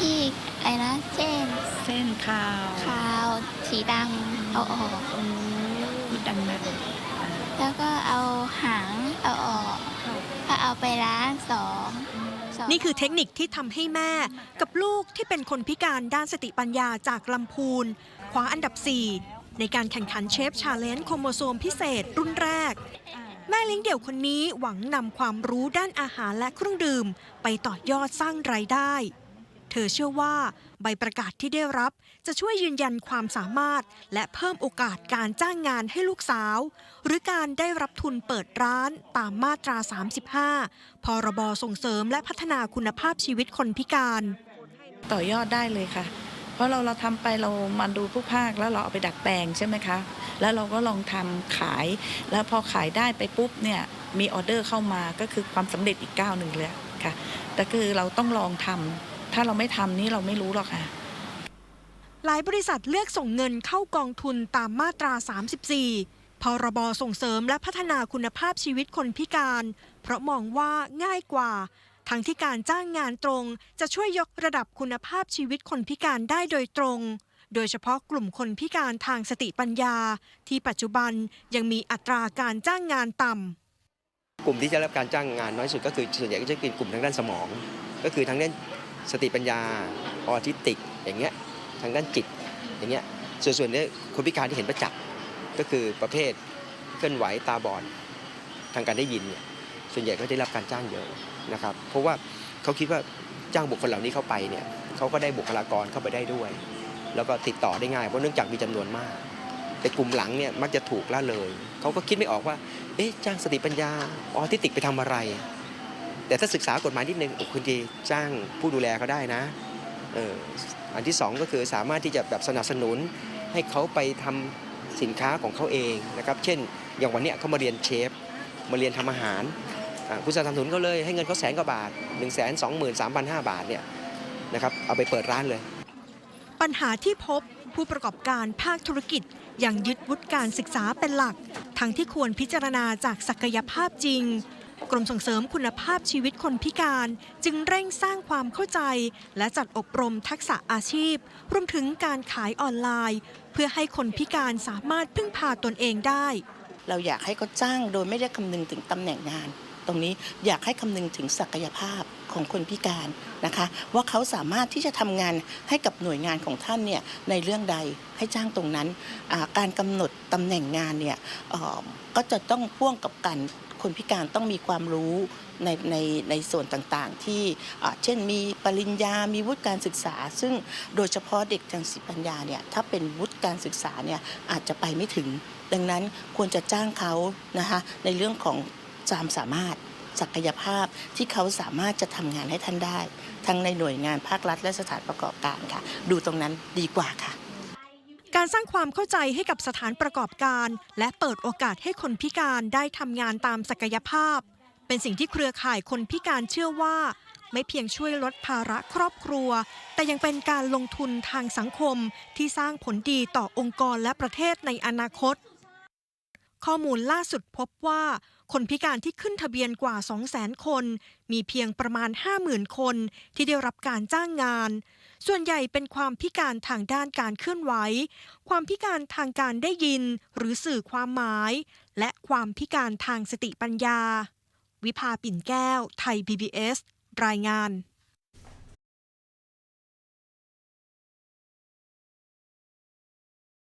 ที่อะไรนะเส้นเส้นขาวขาวสีดำเอาออกอืมดังนั้นแล้วก็เอาหางเอาออกก็เอาไปล้างสองสงนี่คือเทคนิคที่ทำให้แม่กับลูกที่เป็นคนพิการด้านสติปัญญาจากลำพูนคว้าอันดับ 4 ในการแข่งขันเชฟชาเลนจ์โครโมโซมพิเศษรุ่นแรก แม่เลี้ยงเดี่ยวคนนี้หวังนำความรู้ด้านอาหารและเครื่องดื่ม ไปต่อยอดสร้างรายได้ เธอเชื่อว่าใบประกาศที่ได้รับจะช่วยยืนยันความสามารถ และเพิ่มโอกาสการจ้างงานให้ลูกสาว หรือการได้รับทุนเปิดร้านตามมาตรา 35 พรบส่งเสริมและพัฒนาคุณภาพชีวิตคนพิการ ต่อยอดได้เลยค่ะ เพราะเราเราทำไปเรามาดูทุกภาคแล้วเราเอาไปดัดแปลงใช่ไหมคะ แล้วเราก็ลองทำขาย แล้วพอขายได้ไปปุ๊บเนี่ยมีออเดอร์เข้ามาก็คือความสำเร็จอีกก้าวหนึ่งเลยค่ะแต่คือเราต้องลองทำ ถ้าเราไม่ทำนี่เราไม่รู้หรอกค่ะ หลายบริษัทเลือกส่งเงินเข้ากองทุนตามมาตรา 34 พรบส่งเสริมและพัฒนาคุณภาพชีวิตคนพิการ เพราะมองว่าง่ายกว่า ทั้งที่การจ้างงานตรง จะช่วยยกระดับคุณภาพชีวิตคนพิการได้โดยตรง โดยเฉพาะกลุ่มคนพิการทางสติปัญญา ที่ปัจจุบันยังมีอัตราการจ้างงานต่ำกลุ่มที่จะรับการจ้างงานน้อยสุดก็คือส่วนใหญ่ก็จะเป็นกลุ่มทางด้านสมอง ก็คือทางด้าน สติปัญญาออทิสติก อย่างเงี้ยทางด้านจิตอย่างเงี้ยส่วนส่วนนี้คนพิการที่เห็นประจักษ์ก็คือประเภทเคลื่อนไหวตาบอดทางการได้ยินเนี่ยส่วนใหญ่ก็ได้รับการจ้างเยอะนะครับ เพราะว่าเขาคิดว่าจ้างบุคคลเหล่านี้เข้าไปเนี่ยเขาก็ได้บุคลากรเข้าไปได้ด้วย แล้วก็ติดต่อได้ง่ายเพราะเนื่องจากมีจำนวนมาก แต่กลุ่มหลังเนี่ยมักจะถูกละเลยเขาก็คิดไม่ออกว่าเอ๊ะจ้างสติปัญญาออทิสติกไปทำอะไร แต่ถ้าศึกษากฎหมายนิดนึงคุณดีจ้างผู้ดูแลเขาได้นะเอออันที่สองก็คือสามารถที่จะแบบสนับสนุนให้เขาไปทำสินค้าของเขาเองนะครับ เช่น อย่างวันนี้เขามาเรียนเชฟ มาเรียนทำอาหารคุณสนับสนุนเขาเลยให้เงินเขาแสนกว่าบาท 1 2 3 5 0 0บาทเนี่ยนะครับเอาไปเปิดร้านเลย ปัญหาที่พบผู้ประกอบการภาคธุรกิจยังยึดวุฒิการศึกษาเป็นหลัก ทั้งที่ควรพิจารณาจากศักยภาพจริง กรมส่งเสริมคุณภาพชีวิตคนพิการจึงเร่งสร้างความเข้าใจ และจัดอบรมทักษะอาชีพ รวมถึงการขายออนไลน์ เพื่อให้คนพิการสามารถพึ่งพาตนเองได้ เราอยากให้เขาจ้างโดยไม่ได้คำนึงถึงตำแหน่งงาน ตรงนี้อยากให้คำนึงถึงศักยภาพของคนพิการนะคะ ว่าเขาสามารถที่จะทำงานให้กับหน่วยงานของท่านเนี่ยในเรื่องใดให้จ้างตรงนั้น การกำหนดตำแหน่งงานเนี่ยก็จะต้องพ่วงกับการ คนพิการต้องมีความรู้ในในในส่วนต่างๆ ที่เช่นมีปริญญา มีวุฒิการศึกษา ซึ่งโดยเฉพาะเด็กทางสิปัญญาเนี่ยถ้าเป็นวุฒิการศึกษาเนี่ยอาจจะไปไม่ถึง ดังนั้นควรจะจ้างเขานะคะในเรื่องของความสามารถศักยภาพที่เขาสามารถจะทำงานให้ท่านได้ ทั้งในหน่วยงานภาครัฐและสถานประกอบการค่ะ ดูตรงนั้นดีกว่าค่ะ การสร้างความเข้าใจให้กับสถานประกอบการ และเปิดโอกาสให้คนพิการได้ทำงานตามศักยภาพ เป็นสิ่งที่เครือข่ายคนพิการเชื่อว่า ไม่เพียงช่วยลดภาระครอบครัว แต่ยังเป็นการลงทุนทางสังคมที่สร้างผลดีต่อองค์กรและประเทศในอนาคต ข้อมูลล่าสุดพบว่า คนพิการที่ขึ้นทะเบียนกว่า 200,000 คน มีเพียงประมาณ 50,000 คนที่ได้รับการจ้างงาน ส่วนใหญ่เป็นความพิการทางด้านการเคลื่อนไหว ความพิการทางการได้ยิน หรือสื่อความหมาย และความพิการทางสติปัญญา วิภาปิ่นแก้ว ไทย PBS รายงาน